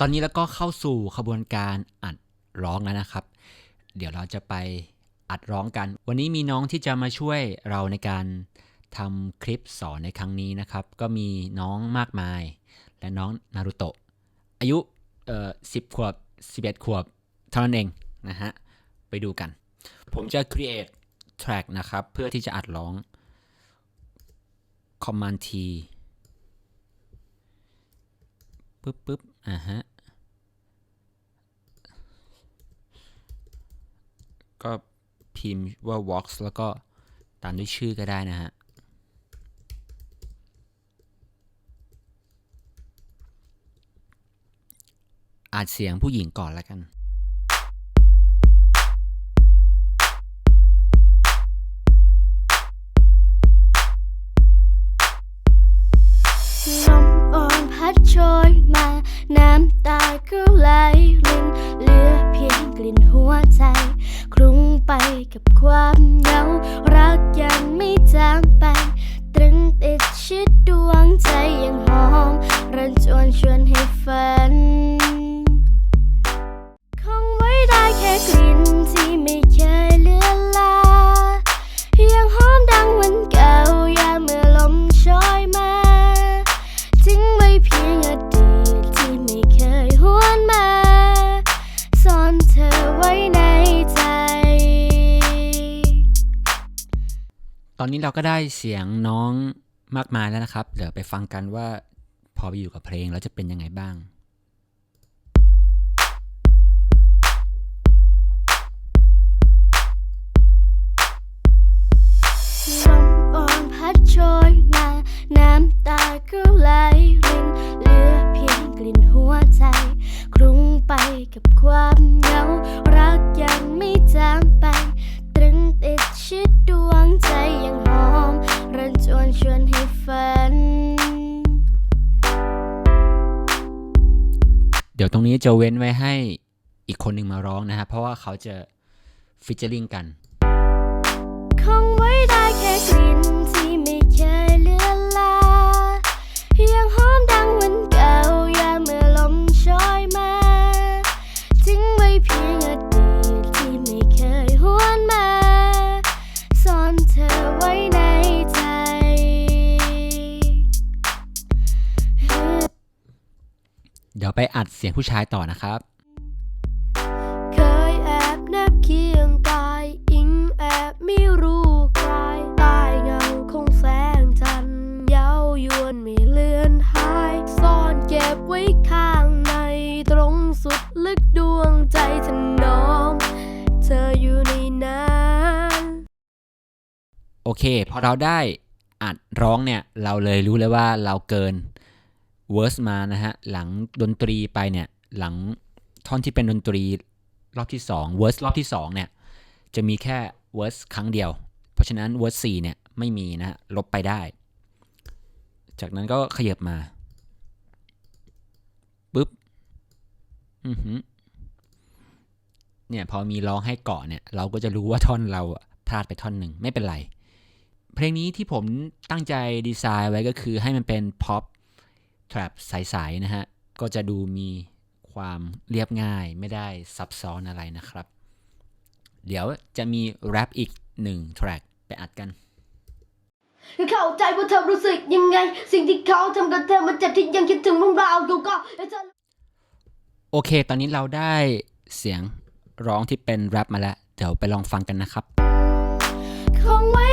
ตอนนี้แล้วก็เข้าสู่ขบวนการอัดร้องแล้วนะครับ เดี๋ยวเราจะไปอัดร้องกัน วันนี้มีน้องที่จะมาช่วยเราในการทำคลิปสอนในครั้งนี้นะครับ ก็มีน้องมากมาย และน้องนารุโตะอายุเอ่อสิบขวบสิบเอ็ดขวบเท่านั้นเองนะฮะ ไปดูกัน ผมจะ create track นะครับ เพื่อที่จะอัดร้อง command T ปึ๊บปึ๊บ อ่าฮะ ก็พิมพ์ว่า Vox แล้วก็ตามด้วยชื่อก็ได้นะฮะ อาจเสียงผู้หญิงก่อนแล้วกัน ก็ไหลลินเหลือเพียงกลิ่นหัวใจ คลุ้งไปกับความเหงา รักยังไม่จางไป ตรึงติดชิดดวงใจยังหอมรันจวนชวนให้ฝัน อนนี้เราก็ได้เสียงน้องมากมายแล้วนะครับ เดี๋ยวไปฟังกันว่าพอไปอยู่กับเพลงแล้วจะเป็นยังไงบ้างลมอ่อนพัดโชยมาน้ำตาก็ไหลรินเหลือเพียงกลิ่นหัวใจ คลุ้งไปกับความ เดี๋ยวตรงนี้จะเว้นไว้ให้อีกคนหนึ่งมาร้องนะครับเพราะว่าเขาจะฟิชเจอริงกัน คงไว้ได้แค่กลิ่น ดี๋ยวไปอัดเสียงผู้ชายต่อนะครับเคยแอบแนบเคียงกายอิงแอบไม่รู้กายใต้เงาของแสงจันทร์เย้ายวนไม่เลือนหาย ซ่อนเก็บไว้ข้างในตรงสุดลึกดวงใจถนอมเธออยู่ในนั้นโอเค พอเราได้อัดร้องเนี่ย เราเลยรู้เลยว่าเราเกิน เวอร์สมานะฮะหลังดนตรีไปเนี่ยหลังท่อนที่เป็นดนตรีรอบที่2เวอร์สรอบที่2เนี่ยจะมีแค่เวอร์สครั้งเดียว เพราะฉะนั้นเวอร์ส4เนี่ยไม่มีนะฮะลบไปได้ จากนั้นก็ขยับมาปุ๊บอือหือเนี่ยพอมีร้องให้เกาะเนี่ยเราก็จะรู้ว่าท่อนเราพลาดไปท่อนหนึ่งไม่เป็นไร เพลงนี้ที่ผมตั้งใจดีไซน์ไว้ก็คือให้มันเป็นพ็อป pop trap ใสๆนะฮะ ก็จะดูมีความเรียบง่ายไม่ได้ซับซ้อนอะไรนะครับ เดี๋ยวจะมีแรปอีกหนึ่ง track ไปอัดกันเข้าใจว่าเธอรู้สึกยังไง สิ่งที่เขาทำกับเธอมันเจ็บที่ยังคิดถึงเรื่องราวเก่าๆและเธอโอเค ตอนนี้เราได้เสียงร้องที่เป็นแรปมาแล้ว เดี๋ยวไปลองฟังกันนะครับคงไว้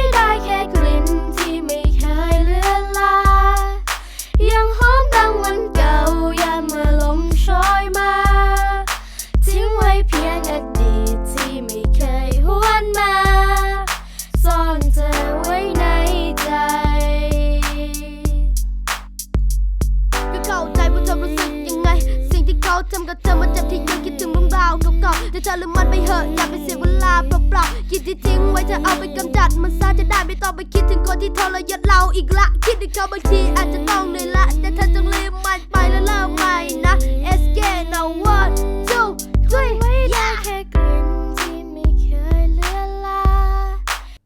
กับเธอมันเจ็บที่ยังคิดถึงเรื่องราวเก่าๆแต่เธอลืมมันไปเหอะอย่าไปเสียเวลาเปล่าๆคิดที่ทิ้งไว้จะเอาไปกำจัดมันซะจะได้ไม่ต้องไปคิดถึงคนที่ทรยศเราอีกละคิดถึงเขาบางทีอาจจะต้องเหนื่อยละแต่เธอจงลืมมันไปแล้วเริ่มใหม่นะ SK now one two three ไม่ได้แค่กลิ่นที่ไม่เคยเลือนลา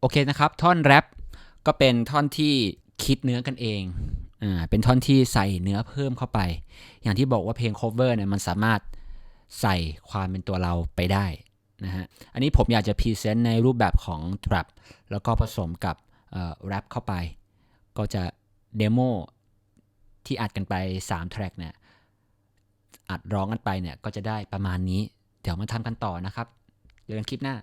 โอเคนะครับ ท่อนแรปก็เป็นท่อนที่คิดเนื้อกันเอง อ่าเป็นท่อนที่ใส่เนื้อเพิ่มเข้าไป อย่างที่บอกว่าเพลง cover เนี่ยมันสามารถใส่ความเป็นตัวเราไปได้นะฮะอันนี้ผมอยากจะพรีเซนต์ในรูปแบบของ trap แล้วก็ผสมกับแรปเข้าไป ก็จะเดโมที่อัดกันไป 3 track เนี่ยอัดร้องกันไปเนี่ยก็จะได้ประมาณนี้ เดี๋ยวมาทำกันต่อนะครับ เจอกันคลิปหน้า